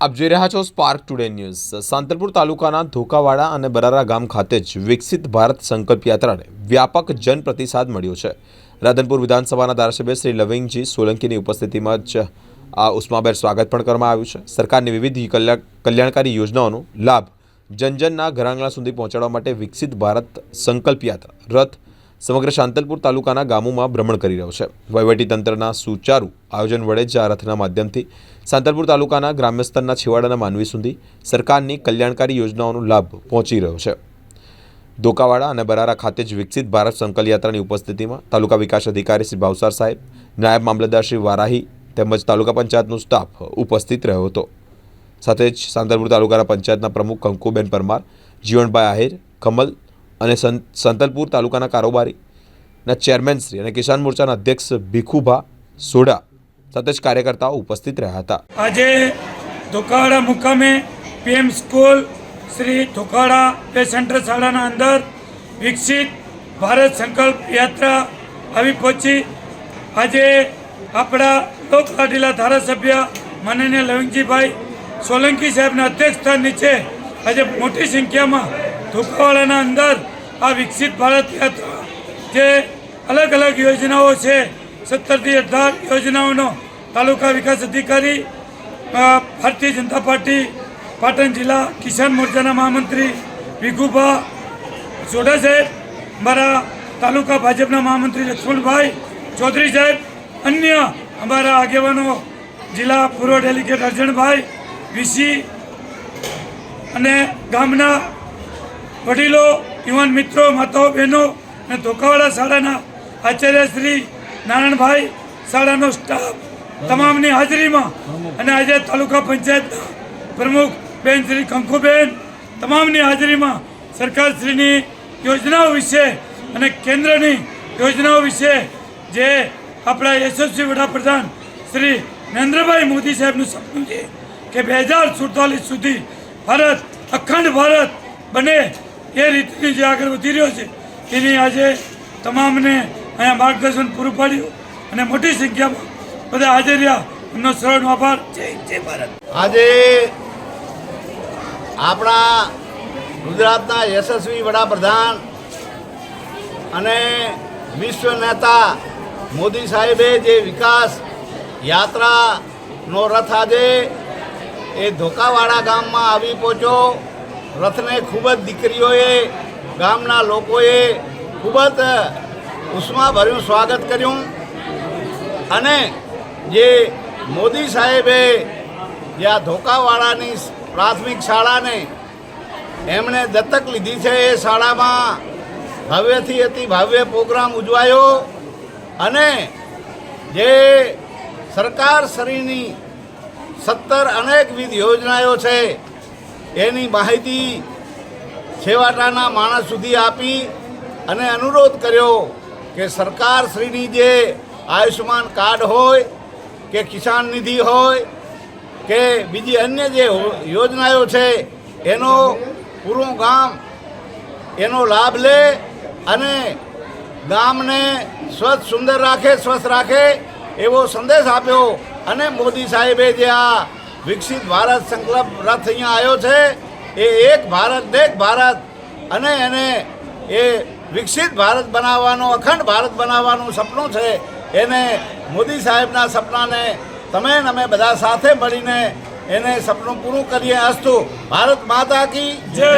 આપ જોઈ રહ્યા છો સ્પાર્ક ટુડે ન્યૂઝ સાંતલપુર તાલુકાના ધોકાવાડા અને બરારા ગામ ખાતે જ વિકસિત ભારત સંકલ્પ યાત્રાને વ્યાપક જન પ્રતિસાદ મળ્યો છે. રાધનપુર વિધાનસભાના ધારાસભ્ય શ્રી લવિંગજી સોલંકીની ઉપસ્થિતિમાં જ આ ઉષ્માભેર સ્વાગત પણ કરવામાં આવ્યું છે. સરકારની વિવિધ કલ્યા- કલ્યાણકારી યોજનાઓનો લાભ જનજનના ઘરાંગણા સુધી પહોંચાડવા માટે વિકસિત ભારત સંકલ્પ યાત્રા રથ સમગ્ર શાંતલપુર તાલુકાના ગામોમાં ભ્રમણ કરી રહ્યો છે. વહીવટીતંત્રના સુચારુ આયોજન વડે જ આ રથના માધ્યમથી સાંતલપુર તાલુકાના ગ્રામ્ય સ્તરના છેવાડાના માનવી સુધી સરકારની કલ્યાણકારી યોજનાઓનો લાભ પહોંચી રહ્યો છે. ધોકાવાડા અને બરારા ખાતે જ વિકસિત ભારત સંકલયાત્રાની ઉપસ્થિતિમાં તાલુકા વિકાસ અધિકારી શ્રી ભાવસાર સાહેબ, નાયબ મામલતદાર શ્રી વારાહી તેમજ તાલુકા પંચાયતનો સ્ટાફ ઉપસ્થિત રહ્યો હતો. સાથે જ સાંતલપુર તાલુકાના પંચાયતના પ્રમુખ કંકુબેન પરમાર જીવણભાઈ આહિર, કમલ અને સંતલપુર તાલુકાના કારોબારીના ચેરમેન શ્રી અને કિસાન મોરચાના અધ્યક્ષ ભીખુભા સોડા સાથે જ કાર્યકર્તાઓ ઉપસ્થિત રહ્યા હતા. આજે ધોકાળા મુકામે પીએમ સ્કૂલ શ્રી ધોકાળા બે સેન્ટર શાળાના અંદર વિકસિત ભારત સંકલ્પ યાત્રા આવી પહોંચી. આજે આપણા લોકલાઢીલા ધારાસભ્ય માનનીય લવિંગજીભાઈ સોલંકી સાહેબના અધ્યક્ષસ્થાન નીચે આજે મોટી સંખ્યામાં ધોકાવાડાના અંદર આ વિકસિત ભારત યાત્રા જે અલગ અલગ યોજનાઓ છે, સત્તરથી અઢાર યોજનાઓનો તાલુકા વિકાસ અધિકારી ભારતીય જનતા પાર્ટી, પાટણ જિલ્લા કિસાન મોરચાના મહામંત્રી વિઘુભા સોઢા સાહેબ, અમારા તાલુકા ભાજપના મહામંત્રી લક્ષ્મણભાઈ ચૌધરી સાહેબ, અન્ય અમારા આગેવાનો જિલ્લા પૂર્વ ડેલિગેટ અર્જણભાઈ, વીસી અને ગામના વડીલો, યુવાન મિત્રો, માતાઓ, બહેનો અને ધોકાવાડા શાળાના આચાર્ય શ્રી નારાયણભાઈ શાળાનો સ્ટાફ તમામની હાજરીમાં અને આજે તાલુકા પંચાયતના પ્રમુખ બેન શ્રી કંકુબેન તમામની હાજરીમાં સરકારશ્રીની યોજનાઓ વિશે અને કેન્દ્રની યોજનાઓ વિશે જે આપણા યશસ્વી વડાપ્રધાન શ્રી નરેન્દ્રભાઈ મોદી સાહેબનું સપનું છે કે બે હજાર સુડતાલીસ સુધી ભારત અખંડ ભારત બને એ રીતની જે આગળ વધી રહ્યો છે, એની આજે તમામને અહીંયા માર્ગદર્શન પૂરું પાડ્યું અને મોટી સંખ્યામાં બધા હાજર રહ્યા. એમનો સરળ આભાર. જય જય ભારત. આજે આપણા ગુજરાતના યશસ્વી વડાપ્રધાન અને વિશ્વ નેતા મોદી સાહેબે જે વિકાસ યાત્રાનો રથ આજે એ ધોકાવાડા ગામમાં આવી પહોંચ્યો. રથને ખૂબ જ દીકરીઓએ, ગામના લોકોએ ખૂબ જ ઉષ્માભર્યું સ્વાગત કર્યું. અને જે મોદી સાહેબે જે આ ધોકાવાળાની પ્રાથમિક શાળાને એમણે દત્તક લીધી છે, એ શાળામાં ભવ્યથી અતિ ભવ્ય પ્રોગ્રામ ઉજવાયો. અને જે સરકાર શ્રીની સત્તર અનેકવિધ યોજનાઓ છે એની માહિતી છેવાટાના માણસ સુધી આપી અને અનુરોધ કર્યો કે સરકાર શ્રીની જે આયુષ્યમાન કાર્ડ હોય, કે કિસાન નિધિ હોય, કે બીજી અન્ય જે યોજનાઓ છે, એનો પૂરું ગામ એનો લાભ લે અને ગામને સ્વચ્છ, સુંદર રાખે સ્વસ્થ રાખે એવો સંદેશ આપ્યો અને મોદી સાહેબે જે આ વિકસિત ભારત સંકલ્પ રથ અહીંયા આવ્યો છે. એ એક ભારત દેખ ભારત અને એને એ વિકસિત ભારત બનાવવાનો, અખંડ ભારત બનાવવાનું સપનું છે. એને મોદી સાહેબના સપનાને તમે અમે બધા સાથે મળીને એને સપનું પૂરું કરીએ. અસ્તુ. ભારત માતા કી જય.